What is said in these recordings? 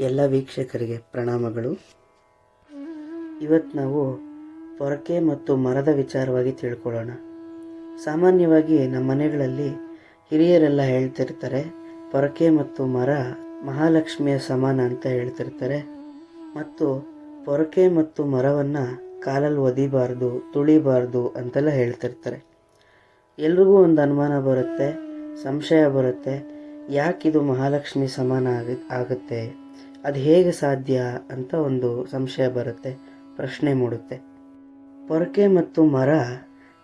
ಎಲ್ಲ ವೀಕ್ಷಕರಿಗೆ ಪ್ರಣಾಮಗಳು. ಇವತ್ತು ನಾವು ಪೊರಕೆ ಮತ್ತು ಮರದ ವಿಚಾರವಾಗಿ ತಿಳ್ಕೊಳ್ಳೋಣ. ಸಾಮಾನ್ಯವಾಗಿ ನಮ್ಮ ಮನೆಗಳಲ್ಲಿ ಹಿರಿಯರೆಲ್ಲ ಹೇಳ್ತಿರ್ತಾರೆ, ಪೊರಕೆ ಮತ್ತು ಮರ ಮಹಾಲಕ್ಷ್ಮಿಯ ಸಮಾನ ಅಂತ ಹೇಳ್ತಿರ್ತಾರೆ. ಮತ್ತು ಪೊರಕೆ ಮತ್ತು ಮರವನ್ನು ಕಾಲಲ್ಲಿ ಒದಿಬಾರ್ದು, ತುಳಿಬಾರ್ದು ಅಂತೆಲ್ಲ ಹೇಳ್ತಿರ್ತಾರೆ. ಎಲ್ರಿಗೂ ಒಂದು ಅನುಮಾನ ಬರುತ್ತೆ, ಸಂಶಯ ಬರುತ್ತೆ ಯಾಕಿದು ಮಹಾಲಕ್ಷ್ಮಿ ಸಮಾನ ಆಗ, ಆಗುತ್ತೆ? ಅದು ಹೇಗೆ ಸಾಧ್ಯ ಅಂತ ಒಂದು ಸಂಶಯ ಬರುತ್ತೆ, ಪ್ರಶ್ನೆ ಮೂಡುತ್ತೆ. ಪೊರಕೆ ಮತ್ತು ಮರ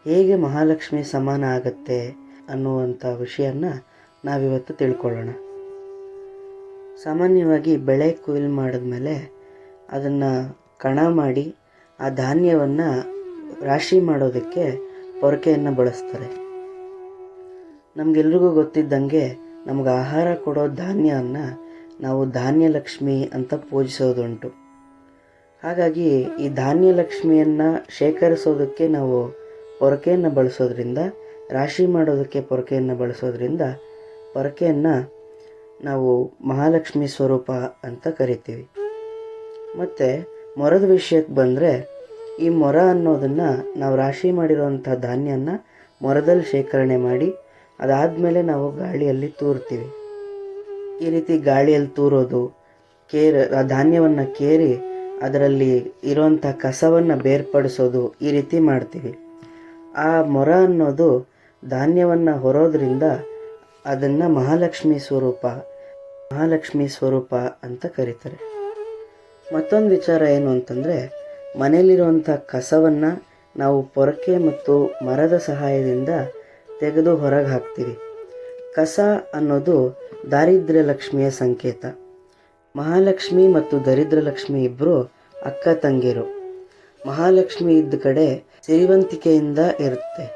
ಹೇಗೆ ಮಹಾಲಕ್ಷ್ಮಿ ಸಮಾನ ಆಗುತ್ತೆ ಅನ್ನುವಂಥ ವಿಷಯನ ನಾವಿವತ್ತು ತಿಳ್ಕೊಳ್ಳೋಣ. ಸಾಮಾನ್ಯವಾಗಿ ಬೆಳೆ ಕೊಯ್ಲು ಮಾಡಿದ್ಮೇಲೆ ಅದನ್ನು ಕಣ ಮಾಡಿ ಆ ಧಾನ್ಯವನ್ನು ರಾಶಿ ಮಾಡೋದಕ್ಕೆ ಪೊರಕೆಯನ್ನು ಬಳಸ್ತಾರೆ. ನಮಗೆಲ್ರಿಗೂ ಗೊತ್ತಿದ್ದಂಗೆ ನಮ್ಗೆ ಆಹಾರ ಕೊಡೋ ಧಾನ್ಯವನ್ನು ನಾವು ಧಾನ್ಯಲಕ್ಷ್ಮಿ ಅಂತ ಪೂಜಿಸೋದುಂಟು. ಹಾಗಾಗಿ ಈ ಧಾನ್ಯಲಕ್ಷ್ಮಿಯನ್ನು ಶೇಖರಿಸೋದಕ್ಕೆ ನಾವು ಪೊರಕೆಯನ್ನು ಬಳಸೋದ್ರಿಂದ, ರಾಶಿ ಮಾಡೋದಕ್ಕೆ ಪೊರಕೆಯನ್ನು ಬಳಸೋದ್ರಿಂದ ಪೊರಕೆಯನ್ನು ನಾವು ಮಹಾಲಕ್ಷ್ಮಿ ಸ್ವರೂಪ ಅಂತ ಕರಿತೀವಿ. ಮತ್ತು ಮೊರದ ವಿಷಯಕ್ಕೆ ಬಂದರೆ ಈ ಮೊರ ಅನ್ನೋದನ್ನು ನಾವು ರಾಶಿ ಮಾಡಿರೋವಂಥ ಧಾನ್ಯನ ಮೊರದಲ್ಲಿ ಶೇಖರಣೆ ಮಾಡಿ ಅದಾದಮೇಲೆ ನಾವು ಗಾಳಿಯಲ್ಲಿ ತೂರ್ತೀವಿ. ಈ ರೀತಿ ಗಾಳಿಯಲ್ಲಿ ತೂರೋದು, ಕೇರ್, ಆ ಧಾನ್ಯವನ್ನು ಕೇರಿ ಅದರಲ್ಲಿ ಇರೋಂಥ ಕಸವನ್ನು ಬೇರ್ಪಡಿಸೋದು ಈ ರೀತಿ ಮಾಡ್ತೀವಿ. ಆ ಮೊರ ಅನ್ನೋದು ಧಾನ್ಯವನ್ನು ಹೊರೋದ್ರಿಂದ ಅದನ್ನು ಮಹಾಲಕ್ಷ್ಮಿ ಸ್ವರೂಪ ಮಹಾಲಕ್ಷ್ಮಿ ಸ್ವರೂಪ ಅಂತ ಕರೀತಾರೆ. ಮತ್ತೊಂದು ವಿಚಾರ ಏನು ಅಂತಂದರೆ, ಮನೆಯಲ್ಲಿರುವಂಥ ಕಸವನ್ನು ನಾವು ಪೊರಕೆ ಮತ್ತು ಮರದ ಸಹಾಯದಿಂದ ತೆಗೆದು ಹೊರಗೆ ಹಾಕ್ತೀವಿ. ಕಸ ಅನ್ನೋದು ದಾರಿದ್ರ್ಯ ಲಕ್ಷ್ಮಿಯ ಸಂಕೇತ. ಮಹಾಲಕ್ಷ್ಮಿ ಮತ್ತು ದರಿದ್ರ ಲಕ್ಷ್ಮಿ ಇಬ್ಬರು ಅಕ್ಕ ತಂಗಿರು. ಮಹಾಲಕ್ಷ್ಮಿ ಇದ್ದ ಕಡೆ ಸಿರಿವಂತಿಕೆಯಿಂದ ಇರುತ್ತೆ.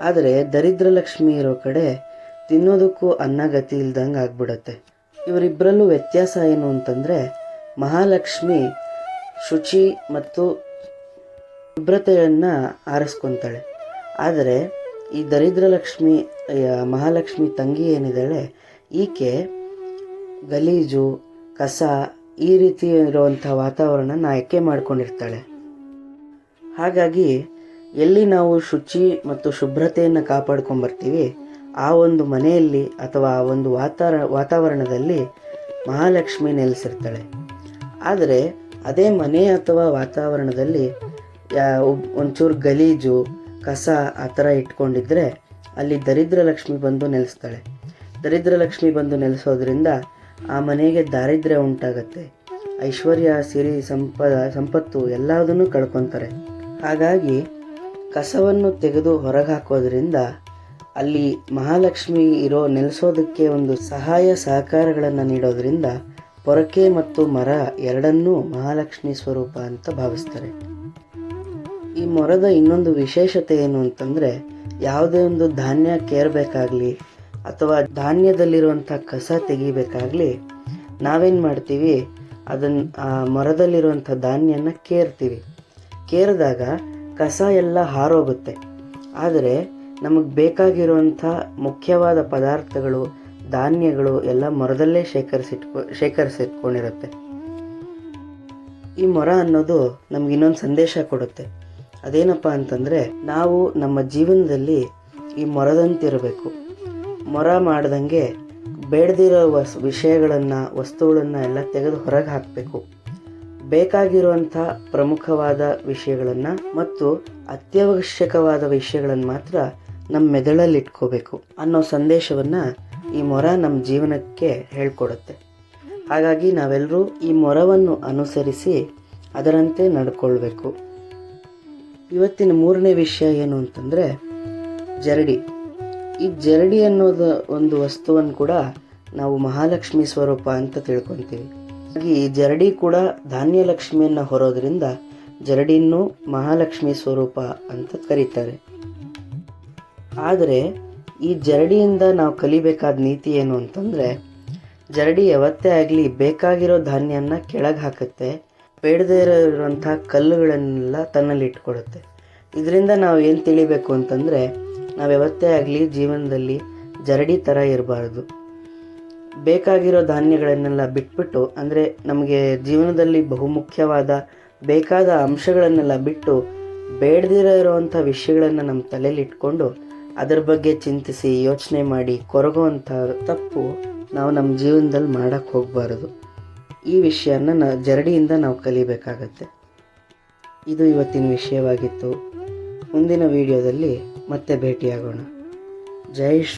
ಆದರೆ ದರಿದ್ರ ಲಕ್ಷ್ಮಿ ಇರೋ ಕಡೆ ತಿನ್ನೋದಕ್ಕೂ ಅನ್ನಗತಿ ಇಲ್ದಂಗೆ ಆಗ್ಬಿಡತ್ತೆ. ಇವರಿಬ್ಬರಲ್ಲೂ ವ್ಯತ್ಯಾಸ ಏನು ಅಂತಂದರೆ ಮಹಾಲಕ್ಷ್ಮಿ ಶುಚಿ ಮತ್ತು ಶುಭ್ರತೆಯನ್ನು ಆರಿಸ್ಕೊತಾಳೆ. ಆದರೆ ಈ ದರಿದ್ರ ಲಕ್ಷ್ಮಿ, ಮಹಾಲಕ್ಷ್ಮಿ ತಂಗಿ ಏನಿದ್ದಾಳೆ ಈಕೆ ಗಲೀಜು, ಕಸ ಈ ರೀತಿ ಇರುವಂಥ ವಾತಾವರಣನ ಆಯ್ಕೆ ಮಾಡ್ಕೊಂಡಿರ್ತಾಳೆ. ಹಾಗಾಗಿ ಎಲ್ಲಿ ನಾವು ಶುಚಿ ಮತ್ತು ಶುಭ್ರತೆಯನ್ನು ಕಾಪಾಡ್ಕೊಂಬರ್ತೀವಿ, ಆ ಒಂದು ಮನೆಯಲ್ಲಿ ಅಥವಾ ಆ ಒಂದು ವಾತಾರ, ವಾತಾವರಣದಲ್ಲಿ ಮಹಾಲಕ್ಷ್ಮಿ ನೆಲೆಸಿರ್ತಾಳೆ. ಆದರೆ ಅದೇ ಮನೆ ಅಥವಾ ವಾತಾವರಣದಲ್ಲಿ ಒಂಚೂರು ಗಲೀಜು, ಕಸ ಆ ಥರ ಇಟ್ಕೊಂಡಿದ್ರೆ ಅಲ್ಲಿ ದರಿದ್ರ ಲಕ್ಷ್ಮಿ ಬಂದು ನೆಲೆಸ್ತಾಳೆ. ದರಿದ್ರ ಲಕ್ಷ್ಮಿ ಬಂದು ನೆಲೆಸೋದ್ರಿಂದ ಆ ಮನೆಗೆ ದಾರಿದ್ರ್ಯ ಉಂಟಾಗತ್ತೆ. ಐಶ್ವರ್ಯ, ಸಿರಿ, ಸಂಪದ, ಸಂಪತ್ತು ಎಲ್ಲದನ್ನು ಕಳ್ಕೊತಾರೆ. ಹಾಗಾಗಿ ಕಸವನ್ನು ತೆಗೆದು ಹೊರಗೆ ಹಾಕೋದ್ರಿಂದ ಅಲ್ಲಿ ಮಹಾಲಕ್ಷ್ಮಿ ಇರೋ ನೆಲೆಸೋದಕ್ಕೆ ಒಂದು ಸಹಾಯ ಸಹಕಾರಗಳನ್ನು ನೀಡೋದ್ರಿಂದ ಪೊರಕೆ ಮತ್ತು ಮರ ಎರಡನ್ನೂ ಮಹಾಲಕ್ಷ್ಮಿ ಸ್ವರೂಪ ಅಂತ ಭಾವಿಸ್ತಾರೆ. ಈ ಮೊರದ ಇನ್ನೊಂದು ವಿಶೇಷತೆ ಏನು ಅಂತಂದರೆ ಯಾವುದೇ ಒಂದು ಧಾನ್ಯ ಕೇರಬೇಕಾಗಲಿ ಅಥವಾ ಧಾನ್ಯದಲ್ಲಿರುವಂಥ ಕಸ ತೆಗಿಬೇಕಾಗಲಿ, ನಾವೇನು ಮಾಡ್ತೀವಿ? ಅದನ್ನು ಆ, ಮರದಲ್ಲಿರುವಂಥ ಧಾನ್ಯನ ಕೇರ್ತೀವಿ. ಕೇರಿದಾಗ ಕಸ ಎಲ್ಲ ಹಾರೋಗುತ್ತೆ. ಆದರೆ ನಮಗೆ ಬೇಕಾಗಿರುವಂಥ ಮುಖ್ಯವಾದ ಪದಾರ್ಥಗಳು, ಧಾನ್ಯಗಳು ಎಲ್ಲ ಮರದಲ್ಲೇ ಶೇಖರಿಸಿಟ್ಕೊ, ಶೇಖರಿಸಿಟ್ಕೊಂಡಿರುತ್ತೆ. ಈ ಮೊರ ಅನ್ನೋದು ನಮ್ಗೆ ಇನ್ನೊಂದು ಸಂದೇಶ ಕೊಡುತ್ತೆ. ಅದೇನಪ್ಪ ಅಂತಂದರೆ, ನಾವು ನಮ್ಮ ಜೀವನದಲ್ಲಿ ಈ ಮೊರದಂತಿರಬೇಕು. ಮೊರ ಮಾಡ್ದಂಗೆ ಬೇಡದಿರೋ ವಸ್, ವಿಷಯಗಳನ್ನು, ವಸ್ತುಗಳನ್ನು ಎಲ್ಲ ತೆಗೆದು ಹೊರಗೆ ಹಾಕಬೇಕು. ಬೇಕಾಗಿರುವಂಥ ಪ್ರಮುಖವಾದ ವಿಷಯಗಳನ್ನು ಮತ್ತು ಅತ್ಯವಶ್ಯಕವಾದ ವಿಷಯಗಳನ್ನು ಮಾತ್ರ ನಮ್ಮ ಮೆದುಳಲ್ಲಿ ಇಟ್ಕೋಬೇಕು ಅನ್ನೋ ಸಂದೇಶವನ್ನು ಈ ಮೊರ ನಮ್ಮ ಜೀವನಕ್ಕೆ ಹೇಳ್ಕೊಡುತ್ತೆ. ಹಾಗಾಗಿ ನಾವೆಲ್ಲರೂ ಈ ಮೊರವನ್ನು ಅನುಸರಿಸಿ ಅದರಂತೆ ನಡ್ಕೊಳ್ಬೇಕು. ಇವತ್ತಿನ ಮೂರನೇ ವಿಷಯ ಏನು ಅಂತಂದರೆ ಜರಡಿ. ಈ ಜರಡಿ ಅನ್ನೋದು ಒಂದು ವಸ್ತುವನ್ನು ಕೂಡ ನಾವು ಮಹಾಲಕ್ಷ್ಮಿ ಸ್ವರೂಪ ಅಂತ ತಿಳ್ಕೊತೀವಿ. ಹಾಗೆ ಈ ಜರಡಿ ಕೂಡ ಧಾನ್ಯ ಲಕ್ಷ್ಮಿಯನ್ನು ಹೊರೋದ್ರಿಂದ ಜರಡಿಯನ್ನು ಮಹಾಲಕ್ಷ್ಮಿ ಸ್ವರೂಪ ಅಂತ ಕರೀತಾರೆ. ಆದರೆ ಈ ಜರಡಿಯಿಂದ ನಾವು ಕಲಿಬೇಕಾದ ನೀತಿ ಏನು ಅಂತಂದರೆ ಜರಡಿ ಯಾವತ್ತೇ ಆಗಲಿ ಬೇಕಾಗಿರೋ ಧಾನ್ಯನ ಕೆಳಗೆ ಹಾಕುತ್ತೆ, ಬೇಡದೇ ಇರೋಂಥ ಕಲ್ಲುಗಳನ್ನೆಲ್ಲ ತನ್ನಲ್ಲಿ ಇಟ್ಕೊಳ್ಳುತ್ತೆ ಇದರಿಂದ ನಾವು ಏನು ತಿಳಿಬೇಕು ಅಂತಂದರೆ ನಾವು ಯಾವತ್ತೇ ಆಗಲಿ ಜೀವನದಲ್ಲಿ ಜರಡಿ ಥರ ಇರಬಾರ್ದು. ಬೇಕಾಗಿರೋ ಧಾನ್ಯಗಳನ್ನೆಲ್ಲ ಬಿಟ್ಬಿಟ್ಟು, ಅಂದರೆ ನಮಗೆ ಜೀವನದಲ್ಲಿ ಬಹುಮುಖ್ಯವಾದ ಬೇಕಾದ ಅಂಶಗಳನ್ನೆಲ್ಲ ಬಿಟ್ಟು ಬೇಡದಿರೋ ಇರೋವಂಥ ವಿಷಯಗಳನ್ನು ನಮ್ಮ ತಲೆಯಲ್ಲಿ ಇಟ್ಕೊಂಡು ಅದರ ಬಗ್ಗೆ ಚಿಂತಿಸಿ, ಯೋಚನೆ ಮಾಡಿ ಕೊರಗುವಂಥ ತಪ್ಪು ನಾವು ನಮ್ಮ ಜೀವನದಲ್ಲಿ ಮಾಡೋಕ್ಕೆ ಹೋಗಬಾರದು. ಈ ವಿಷಯನ ನಾ, ಜರಡಿಯಿಂದ ನಾವು ಕಲಿಬೇಕಾಗತ್ತೆ. ಇದು ಇವತ್ತಿನ ವಿಷಯವಾಗಿತ್ತು. ಮುಂದಿನ ವಿಡಿಯೋದಲ್ಲಿ ಮತ್ತೆ ಭೇಟಿಯಾಗೋಣ. ಜೈ